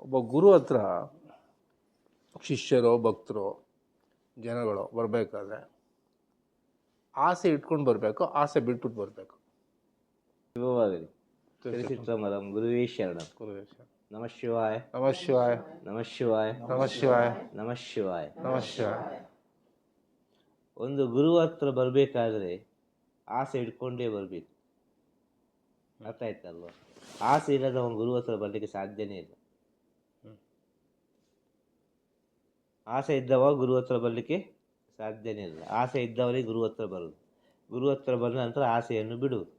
ಒಬ್ಬ ಗುರು ಹತ್ರ ಶಿಷ್ಯರು ಭಕ್ತರು ಜನಗಳು ಬರಬೇಕಾದ್ರೆ ಆಸೆ ಇಟ್ಕೊಂಡು ಬರಬೇಕು ಆಸೆ ಬಿಟ್ಬಿಟ್ಟು ಬರಬೇಕು. ಶಿವವಾಗಲಿ ತಿರುಚಿತ್ರಮರಂ ಗುರುವೇ ಶರಣಂ. ಗುರುವೇಶ ನಮಃ ಶಿವಾಯ. ನಮ ಶಿವಾಯ. ನಮಃ ಶಿವಾಯ. ನಮ ಶಿವಾಯ. ನಮಃ ಶಿವಾಯ. ನಮ ಶಿವಾಯ. ಒಂದು ಗುರು ಹತ್ರ ಬರಬೇಕಾದ್ರೆ ಆಸೆ ಇಟ್ಕೊಂಡೇ ಬರಬೇಕು. ಅರ್ಥ ಆಯ್ತಲ್ವ? ಆಸೆ ಇಲ್ಲದ ಒಂದು ಗುರು ಹತ್ರ ಬರಲಿಕ್ಕೆ ಸಾಧ್ಯನೇ ಇಲ್ಲ. ಆಸೆ ಇದ್ದವ ಗುರು ಹತ್ರ ಬರಲಿಕ್ಕೆ ಸಾಧ್ಯನೇ ಇಲ್ಲ. ಆಸೆ ಇದ್ದವರಿಗೆ ಗುರು ಹತ್ರ ಬರೋದು. ಗುರು ಹತ್ರ ಬಂದ ನಂತರ ಆಸೆಯನ್ನು ಬಿಡುವುದು.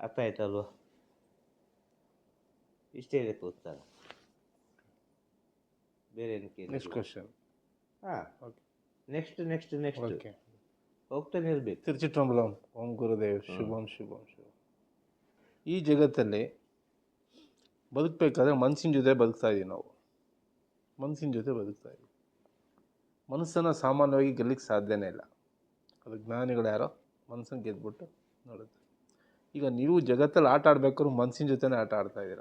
ಅರ್ಥ ಆಯ್ತಲ್ವ? ಇಷ್ಟೇ ಇದೆ ಉತ್ತರ. ಬೇರೆ ಏನು ನೆಕ್ಸ್ಟ್ ಕ್ವಶನ್ ಹಾಂ. Okay next next next okay ಹೋಗ್ತಾನೆ ಇರಬೇಕು. ತಿರುಚಿಟ್ರಂಬಲಂ ಓಂ ಗುರುದೇವ್ ಶುಭಂ ಶುಭಂ ಶುಭಂ. ಈ ಜಗತ್ತಲ್ಲಿ ಬದುಕಬೇಕಾದ್ರೆ ಮನಸ್ಸಿನ ಜೊತೆ ಬದುಕ್ತಾ ಇದೀವಿ ನಾವು. ಮನಸ್ಸಿನ ಜೊತೆ ಬದುಕ್ತಾ ಇದೀವಿ. ಮನಸ್ಸನ್ನು ಸಾಮಾನ್ಯವಾಗಿ ಗೆಲ್ಲಕ್ಕೆ ಸಾಧ್ಯನೇ ಇಲ್ಲ. ಅದು ಜ್ಞಾನಿಗಳು ಯಾರೋ ಮನಸ್ಸನ್ನು ಗೆದ್ಬಿಟ್ಟು ನೋಡುತ್ತೆ. ಈಗ ನೀವು ಜಗತ್ತಲ್ಲಿ ಆಟ ಆಡ್ಬೇಕಾದ್ರೂ ಮನಸ್ಸಿನ ಜೊತೆನೇ ಆಟ ಆಡ್ತಾ ಇದ್ದೀರ.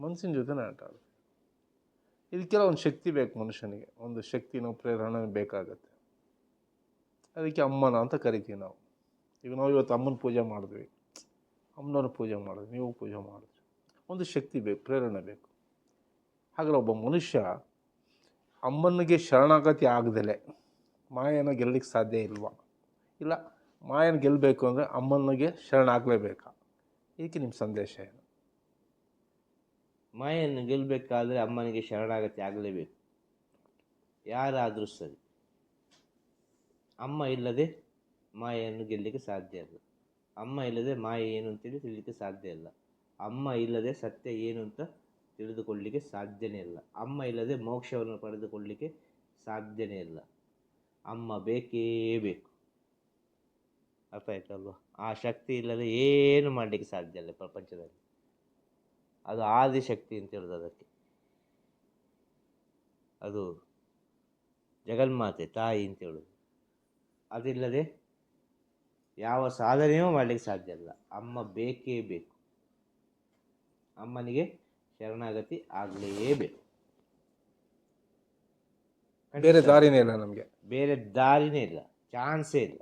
ಮನಸ್ಸಿನ ಜೊತೆನೇ ಆಟ ಆಡ್ತೀವಿ ಇದಕ್ಕೆಲ್ಲ ಒಂದು ಶಕ್ತಿ ಬೇಕು ಮನುಷ್ಯನಿಗೆ. ಒಂದು ಶಕ್ತಿನೋ ಪ್ರೇರಣೆ ಬೇಕಾಗತ್ತೆ. ಅದಕ್ಕೆ ಅಮ್ಮನ ಅಂತ ಕರಿತೀವಿ ನಾವು. ಈಗ ನಾವು ಇವತ್ತು ಅಮ್ಮನ ಪೂಜೆ ಮಾಡಿದ್ವಿ. ಅಮ್ಮನವ್ರ ಪೂಜೆ ಮಾಡಿದ್ವಿ. ನೀವು ಪೂಜೆ ಮಾಡಿದ್ವಿ ಒಂದು ಶಕ್ತಿ ಬೇಕು, ಪ್ರೇರಣೆ ಬೇಕು. ಹಾಗಾದ್ರೆ ಒಬ್ಬ ಮನುಷ್ಯ ಅಮ್ಮನಿಗೆ ಶರಣಾಗತಿ ಆಗದಲೆ, ಮಾಯನ ಗೆಲ್ಲಕ್ಕೆ ಸಾಧ್ಯ ಇಲ್ವಾ? ಇಲ್ಲ, ಮಾಯನ ಗೆಲ್ಲಬೇಕು ಅಂದರೆ ಅಮ್ಮನಿಗೆ ಶರಣಾಗಲೇಬೇಕಾ. ಇದಕ್ಕೆ ನಿಮ್ಮ ಸಂದೇಶ ಏನು? ಮಾಯನ್ನು ಗೆಲ್ಲಬೇಕಾದ್ರೆ ಅಮ್ಮನಿಗೆ ಶರಣಾಗತಿ ಆಗಲೇಬೇಕು. ಯಾರಾದರೂ ಸರಿ. ಅಮ್ಮ ಇಲ್ಲದೆ ಮಾಯೆಯನ್ನು ಗೆಲ್ಲಲಿಕ್ಕೆ ಸಾಧ್ಯ ಇಲ್ಲ. ಅಮ್ಮ ಇಲ್ಲದೆ ಮಾಯೆ ಏನು ಅಂತೇಳಿ ತಿಳಿಲಿಕ್ಕೆ ಸಾಧ್ಯ ಇಲ್ಲ. ಅಮ್ಮ ಇಲ್ಲದೆ ಸತ್ಯ ಏನು ಅಂತ ತಿಳಿದುಕೊಳ್ಳಲಿಕ್ಕೆ ಸಾಧ್ಯನೇ ಇಲ್ಲ. ಅಮ್ಮ ಇಲ್ಲದೆ ಮೋಕ್ಷವನ್ನು ಪಡೆದುಕೊಳ್ಳಲಿಕ್ಕೆ ಸಾಧ್ಯನೇ ಇಲ್ಲ. ಅಮ್ಮ ಬೇಕೇ ಬೇಕು. ಅರ್ಥ ಆಯ್ತಲ್ವ? ಆ ಶಕ್ತಿ ಇಲ್ಲದೆ ಏನು ಮಾಡಲಿಕ್ಕೆ ಸಾಧ್ಯ ಇಲ್ಲ ಪ್ರಪಂಚದಲ್ಲಿ. ಅದು ಆದಿಶಕ್ತಿ ಅಂತ ಹೇಳೋದು ಅದಕ್ಕೆ. ಅದು ಜಗನ್ಮಾತೆ, ತಾಯಿ ಅಂತ ಹೇಳೋದು. ಅದಿಲ್ಲದೆ ಯಾವ ಸಾಧನೆಯೂ ಮಾಡಲಿಕ್ಕೆ ಸಾಧ್ಯ ಇಲ್ಲ. ಅಮ್ಮ ಬೇಕೇ ಬೇಕು. ಅಮ್ಮನಿಗೆ ಶರಣಾಗತಿ ಆಗಲೇಬೇಕು. ಬೇರೆ ದಾರಿನೇ ಇಲ್ಲ ನಮಗೆ. ಬೇರೆ ದಾರಿನೇ ಇಲ್ಲ. ಚಾನ್ಸೇ ಇಲ್ಲ.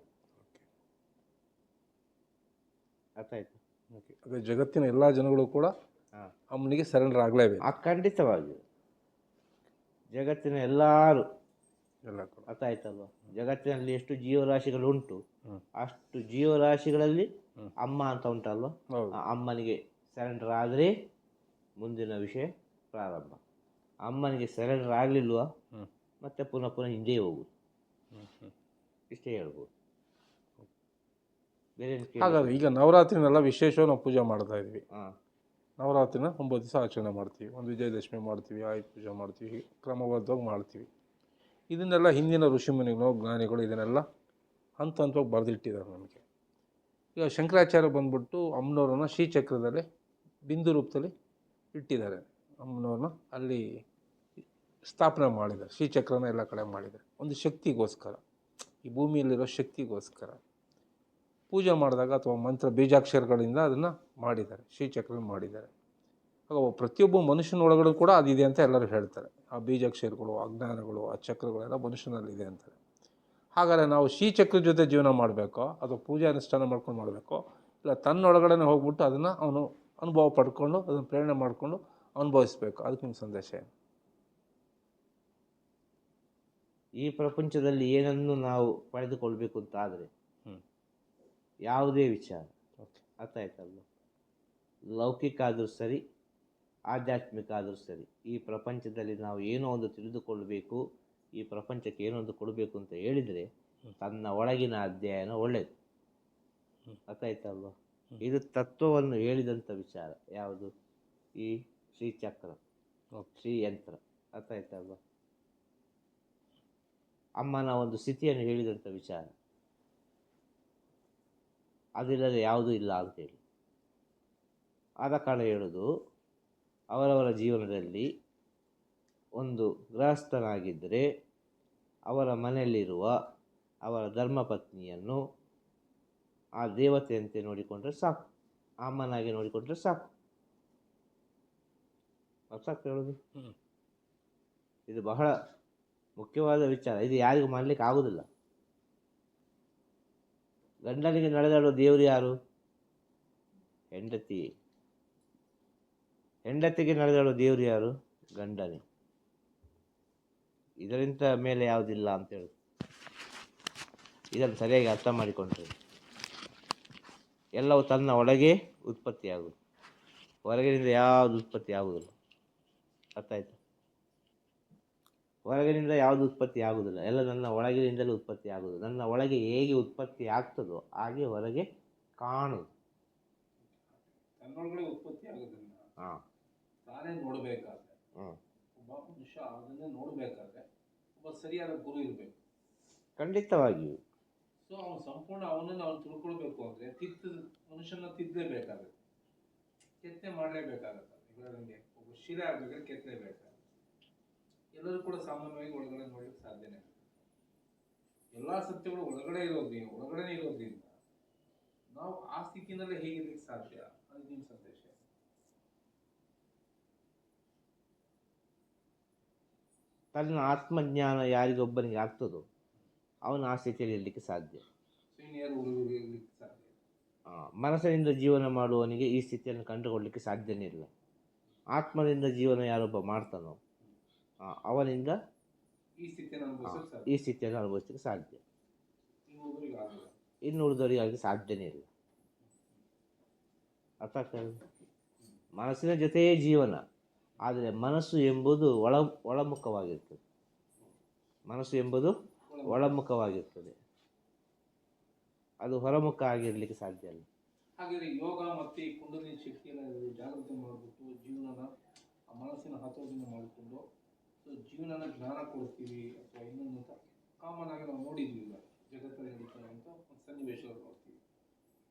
ಅರ್ಥ ಆಯ್ತು? ಅದೇ ಜಗತ್ತಿನ ಎಲ್ಲ ಜನಗಳು ಕೂಡ ಅಮ್ಮನಿಗೆ ಸರೆಂಡರ್ ಆಗಲೇಬೇಕು. ಆ ಖಂಡಿತವಾಗಿಯೂ. ಜಗತ್ತಿನ ಎಲ್ಲರೂ. ಎಲ್ಲ ಕೂಡ. ಅರ್ಥ ಆಯ್ತಲ್ವ? ಜಗತ್ತಿನಲ್ಲಿ ಎಷ್ಟು ಜೀವರಾಶಿಗಳು ಉಂಟು ಅಷ್ಟು ಜೀವರಾಶಿಗಳಲ್ಲಿ ಅಮ್ಮ ಅಂತ ಉಂಟಲ್ವ? ಅಮ್ಮನಿಗೆ ಸರೆಂಡರ್ ಆದರೆ ಮುಂದಿನ ವಿಷಯ ಪ್ರಾರಂಭ. ಅಮ್ಮನಿಗೆ ಸರೆಂಡರ್ ಆಗಲಿಲ್ವ. ಮತ್ತೆ ಪುನಃ ಪುನಃ ಹಿಂದೆ ಹೋಗುದು. ಇಷ್ಟೇ ಹೇಳ್ಬೋದು. ಬೇರೆ ಏನು ಕೇಳಿ? ಹಾಗಾದ್ರೆ ಈಗ ನವರಾತ್ರಿನೆಲ್ಲ ವಿಶೇಷವಾಗಿ ನಾವು ಪೂಜೆ ಮಾಡ್ತಾ ಇದ್ವಿ. ಹಾಂ. ನವರಾತ್ರಿನ ಒಂಬತ್ತು ದಿವಸ ಆಚರಣೆ ಮಾಡ್ತೀವಿ. ಒಂದು ವಿಜಯದಶಮಿ ಮಾಡ್ತೀವಿ ಆಯುಧ ಪೂಜೆ ಮಾಡ್ತೀವಿ ಹೀಗೆ ಕ್ರಮಬದ್ಧವಾಗಿ ಮಾಡ್ತೀವಿ. ಇದನ್ನೆಲ್ಲ ಹಿಂದಿನ ಋಷಿಮುನಿಗಳು ಜ್ಞಾನಿಗಳು ಇದನ್ನೆಲ್ಲ ಹಂತ ಹಂತವಾಗಿ ಬರೆದಿಟ್ಟಿದ್ದಾರೆ ನಮಗೆ. ಈಗ ಶಂಕರಾಚಾರ್ಯ ಬಂದ್ಬಿಟ್ಟು ಅಮ್ಮನವ್ರನ್ನ ಶ್ರೀಚಕ್ರದಲ್ಲಿ ಬಿಂದು ರೂಪದಲ್ಲಿ ಇಟ್ಟಿದ್ದಾರೆ. ಅಮ್ಮನವ್ರನ್ನ ಅಲ್ಲಿ ಸ್ಥಾಪನೆ ಮಾಡಿದ್ದಾರೆ. ಶ್ರೀಚಕ್ರನ ಎಲ್ಲ ಕಡೆ ಮಾಡಿದ್ದಾರೆ. ಒಂದು ಶಕ್ತಿಗೋಸ್ಕರ, ಈ ಭೂಮಿಯಲ್ಲಿರೋ ಶಕ್ತಿಗೋಸ್ಕರ ಪೂಜೆ ಮಾಡಿದಾಗ ಅಥವಾ ಮಂತ್ರ ಬೀಜಾಕ್ಷರಗಳಿಂದ ಅದನ್ನು ಮಾಡಿದ್ದಾರೆ, ಶ್ರೀಚಕ್ರನ ಮಾಡಿದ್ದಾರೆ. ಆಗ ಪ್ರತಿಯೊಬ್ಬ ಮನುಷ್ಯನ ಒಳಗಡೆ ಕೂಡ ಅದಿದೆ ಅಂತ ಎಲ್ಲರೂ ಹೇಳ್ತಾರೆ. ಆ ಬೀಜಾಕ್ಷರಗಳು ಅಜ್ಞಾನಗಳು, ಆ ಚಕ್ರಗಳೆಲ್ಲ ಮನುಷ್ಯನಲ್ಲಿದೆ ಅಂತಾರೆ. ಹಾಗಾದರೆ ನಾವು ಶ್ರೀಚಕ್ರ ಜೊತೆ ಜೀವನ ಮಾಡಬೇಕೋ ಅಥವಾ ಪೂಜೆ ಅನುಷ್ಠಾನ ಮಾಡ್ಕೊಂಡು ಮಾಡಬೇಕೋ ಇಲ್ಲ ತನ್ನೊಳಗಡೆ ಹೋಗ್ಬಿಟ್ಟು ಅದನ್ನು ಅವನು ಅನುಭವ ಪಡ್ಕೊಂಡು ಅದನ್ನು ಪ್ರೇರಣೆ ಮಾಡಿಕೊಂಡು ಅನುಭವಿಸ್ಬೇಕು. ಅದಕ್ಕೆ ನಿಮ್ಮ ಸಂದೇಶ ಏನು? ಈ ಪ್ರಪಂಚದಲ್ಲಿ ಏನನ್ನು ನಾವು ಪಡೆದುಕೊಳ್ಬೇಕು ಅಂತ ಆದರೆ. ಯಾವುದೇ ವಿಚಾರ. ಓಕೆ. ಅರ್ಥ ಆಯ್ತಲ್ಲ ಲೌಕಿಕ ಆದರೂ ಸರಿ ಆಧ್ಯಾತ್ಮಿಕ ಆದರೂ ಸರಿ ಈ ಪ್ರಪಂಚದಲ್ಲಿ ನಾವು ಏನೋ ಒಂದು ತಿಳಿದುಕೊಳ್ಳಬೇಕು ಈ ಪ್ರಪಂಚಕ್ಕೆ ಏನೋ ಒಂದು ಕೊಡಬೇಕು ಅಂತ ಹೇಳಿದರೆ ತನ್ನ ಒಳಗಿನ ಅಧ್ಯಯನ ಒಳ್ಳೆಯದು. ಅರ್ಥ ಆಯ್ತಲ್ವ? ಇದು ತತ್ವವನ್ನು ಹೇಳಿದಂಥ ವಿಚಾರ. ಯಾವುದು? ಈ ಶ್ರೀಚಕ್ರ ಶ್ರೀಯಂತ್ರ. ಅರ್ಥ ಆಯ್ತಲ್ವ ಅಮ್ಮನ ಒಂದು ಸ್ಥಿತಿಯನ್ನು ಹೇಳಿದಂಥ ವಿಚಾರ. ಅದಿಲ್ಲದೆ ಯಾವುದೂ ಇಲ್ಲ ಅಂತೇಳಿ ಆದ ಕಾರಣ ಹೇಳೋದು ಅವರವರ ಜೀವನದಲ್ಲಿ ಒಂದು ಗೃಹಸ್ಥನಾಗಿದ್ದರೆ ಅವರ ಮನೆಯಲ್ಲಿರುವ ಅವರ ಧರ್ಮಪತ್ನಿಯನ್ನು ಆ ದೇವತೆಯಂತೆ ನೋಡಿಕೊಂಡ್ರೆ ಸಾಕು. ಅಮ್ಮನಾಗಿ ನೋಡಿಕೊಂಡ್ರೆ ಸಾಕು. ಅರ್ಥ ಆಗ್ತಾ ಹೇಳೋದು ಇದು ಬಹಳ ಮುಖ್ಯವಾದ ವಿಚಾರ. ಇದು ಯಾರಿಗೂ ಮಾಡಲಿಕ್ಕೆ ಆಗೋದಿಲ್ಲ. ಗಂಡನಿಗೆ ನಡೆದಾಡುವ ದೇವರು ಯಾರು? ಹೆಂಡತಿ. ಹೆಂಡತಿಗೆ ನಡೆದಾಡುವ ದೇವರು ಯಾರು? ಗಂಡನೇ. ಇದರಿಂದ ಮೇಲೆ ಯಾವುದಿಲ್ಲ ಅಂತ ಹೇಳುದು. ಇದನ್ನು ಸರಿಯಾಗಿ ಅರ್ಥ ಮಾಡಿಕೊಂಡ್ರೆ. ಎಲ್ಲವೂ ತನ್ನ ಒಳಗೆ ಉತ್ಪತ್ತಿಯಾಗುವುದು. ಹೊರಗಿನಿಂದ ಯಾವುದು ಉತ್ಪತ್ತಿ ಆಗುವುದಿಲ್ಲ ಅರ್ಥ ಆಯ್ತು ಹೊರಗಿನಿಂದ ಯಾವುದು ಉತ್ಪತ್ತಿ ಆಗುವುದಿಲ್ಲ ಎಲ್ಲ ನನ್ನ ಒಳಗಿನಿಂದಲೇ ಉತ್ಪತ್ತಿ ಆಗುವುದು ನನ್ನ ಒಳಗೆ ಹೇಗೆ ಉತ್ಪತ್ತಿ ಆಗ್ತದೋ ಹಾಗೆ ಹೊರಗೆ ಕಾಣು ತನ್ನೊಳಗಡೆ ಉತ್ಪತ್ತಿ ಹಾಂ. ತಾನೇ ನೋಡಬೇಕಾದ್ರೆ. ಹ್ಞೂ ಒಬ್ಬ ಮನುಷ್ಯ ಅದನ್ನೇ ನೋಡಬೇಕಾದ್ರೆ ಒಬ್ಬ ಸರಿಯಾದ ಗುರು ಇರಬೇಕು. ಖಂಡಿತವಾಗಿಯೂ. ಸೊ ಅವನು ಸಂಪೂರ್ಣ ಅವನನ್ನು ಅವನು ತಿಳ್ಕೊಳ್ಬೇಕು ಅಂದರೆ ತಿದ್ದ ಮನುಷ್ಯನ ತಿದ್ದಲೇಬೇಕಾಗುತ್ತೆ. ಕೆತ್ತನೆ ಮಾಡಲೇಬೇಕಾಗತ್ತೆ. ಈಗ ಒಬ್ಬ ಶಿಲೆ ಕೆತ್ತಲೇ ಕೆತ್ತಲೇಬೇಕಾಗುತ್ತೆ ಎಲ್ಲರೂ ಕೂಡ ಸಾಮಾನ್ಯವಾಗಿ ಒಳಗಡೆ ನೋಡಲಿಕ್ಕೆ ಸಾಧ್ಯನೇ. ಎಲ್ಲಾ ಸತ್ಯಗಳು ಒಳಗಡೆ ಇರೋದ್ರಿಂದ ಒಳಗಡೆ ಇರೋದ್ರಿಂದ ನಾವು ಆ ಸ್ಥಿತಿನಲ್ಲೇ ಹೇಗಿರ್ಲಿಕ್ಕೆ ಸಾಧ್ಯ? ಅದು ನಿಮ್ಮ ಸಂದೇಶ. ತನ್ನ ಆತ್ಮಜ್ಞಾನ ಯಾರಿಗೊಬ್ಬನಿಗೆ ಆಗ್ತದೋ? ಅವನು ಆ ಸ್ಥಿತಿಯಲ್ಲಿ ಇರಲಿಕ್ಕೆ ಸಾಧ್ಯ. ಮನಸ್ಸಿನಿಂದ ಜೀವನ ಮಾಡುವವನಿಗೆ ಈ ಸ್ಥಿತಿಯನ್ನು ಕಂಡುಕೊಳ್ಳಲಿಕ್ಕೆ ಸಾಧ್ಯನೇ ಇಲ್ಲ. ಆತ್ಮದಿಂದ ಜೀವನ ಯಾರೊಬ್ಬ ಮಾಡ್ತಾನೋ ಅವನಿಂದ ಈ ಸ್ಥಿತಿಯನ್ನು ಅನುಭವಿಸಲಿಕ್ಕೆ ಸಾಧ್ಯ. ಇನ್ನು ಉಳಿದವರಿಗೆ ಆಗಲ್ಲ ಇನ್ನು ಸಾಧ್ಯನೇ ಇಲ್ಲ. ಅರ್ಥ ಮನಸ್ಸಿನ ಜೊತೆಯೇ ಜೀವನ ಆದರೆ ಮನಸ್ಸು ಎಂಬುದು ಒಳ ಒಳಮುಖವಾಗಿರ್ತದೆ. ಮನಸ್ಸು ಎಂಬುದು ಒಳಮುಖವಾಗಿರ್ತದೆ. ಅದು ಹೊರಮುಖ ಆಗಿರಲಿಕ್ಕೆ ಸಾಧ್ಯ ಅಲ್ಲ ಹಾಗಾದರೆ ಯೋಗ ಮತ್ತು ಈ ಕುಂಡಲಿನಿ ಶಕ್ತಿಯನ್ನು ಜಾಗೃತಿ ಮಾಡಿಬಿಟ್ಟು ಜೀವನನ ಮನಸ್ಸಿನ ಹತೋಟಿನ ಮಾಡಿಕೊಂಡು ಜೀವನನ ಜ್ಞಾನ ಕೊಡ್ತೀವಿ ಅಥವಾ ಇನ್ನೊಂದು ಅಂತ ಕಾಮನ್ ಆಗಿ ನಾವು ನೋಡಿದ್ವಿ ಜಗತ್ತಲ್ಲಿ ನಡೀತಾರೆ ಅಂತ ಒಂದು ಸನ್ನಿವೇಶಗಳು ನೋಡ್ತೀವಿ.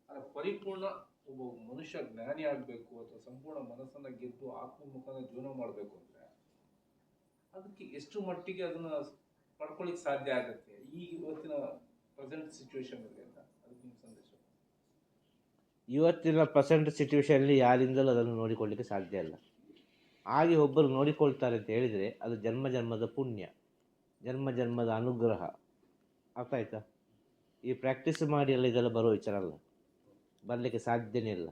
ಆದರೆ ಪರಿಪೂರ್ಣ ಒಬ್ಬ ಮನುಷ್ಯ ಜ್ಞಾನಿ ಆಗಬೇಕು ಅಥವಾ ಸಂಪೂರ್ಣ ಮನಸ್ಸನ್ನ ಗೆದ್ದು ಆತ್ಮಮುಖನ ಜೀವನ ಮಾಡಬೇಕು ಅಂದ್ರೆ ಅದಕ್ಕೆ ಎಷ್ಟು ಮಟ್ಟಿಗೆ ಅದನ್ನ ಪಡ್ಕೊಳ್ಳಿಕ್ಕೆ ಸಾಧ್ಯ ಆಗುತ್ತೆ. ಈ ಇವತ್ತಿನ ಪ್ರೆಸೆಂಟ್ ಸಿಚುವೇಶನ್ ಇವತ್ತಿನ ಪ್ರೆಸೆಂಟ್ ಸಿಚುವೇಶನಲ್ಲಿ ಯಾರಿಂದಲೂ ಅದನ್ನು ನೋಡಿಕೊಳ್ಳಿಕ್ಕೆ ಸಾಧ್ಯ ಇಲ್ಲ. ಹಾಗೆ ಒಬ್ಬರು ನೋಡಿಕೊಳ್ತಾರೆ ಅಂತ ಹೇಳಿದರೆ ಅದು ಜನ್ಮ ಜನ್ಮದ ಪುಣ್ಯ, ಜನ್ಮ ಜನ್ಮದ ಅನುಗ್ರಹ. ಅರ್ಥ ಆಯ್ತಾ? ಈ ಪ್ರಾಕ್ಟೀಸ್ ಮಾಡಿ ಎಲ್ಲ ಇದೆಲ್ಲ ಬರೋ ವಿಚಾರ ಅಲ್ಲ. ಬರಲಿಕ್ಕೆ ಸಾಧ್ಯನೇ ಇಲ್ಲ.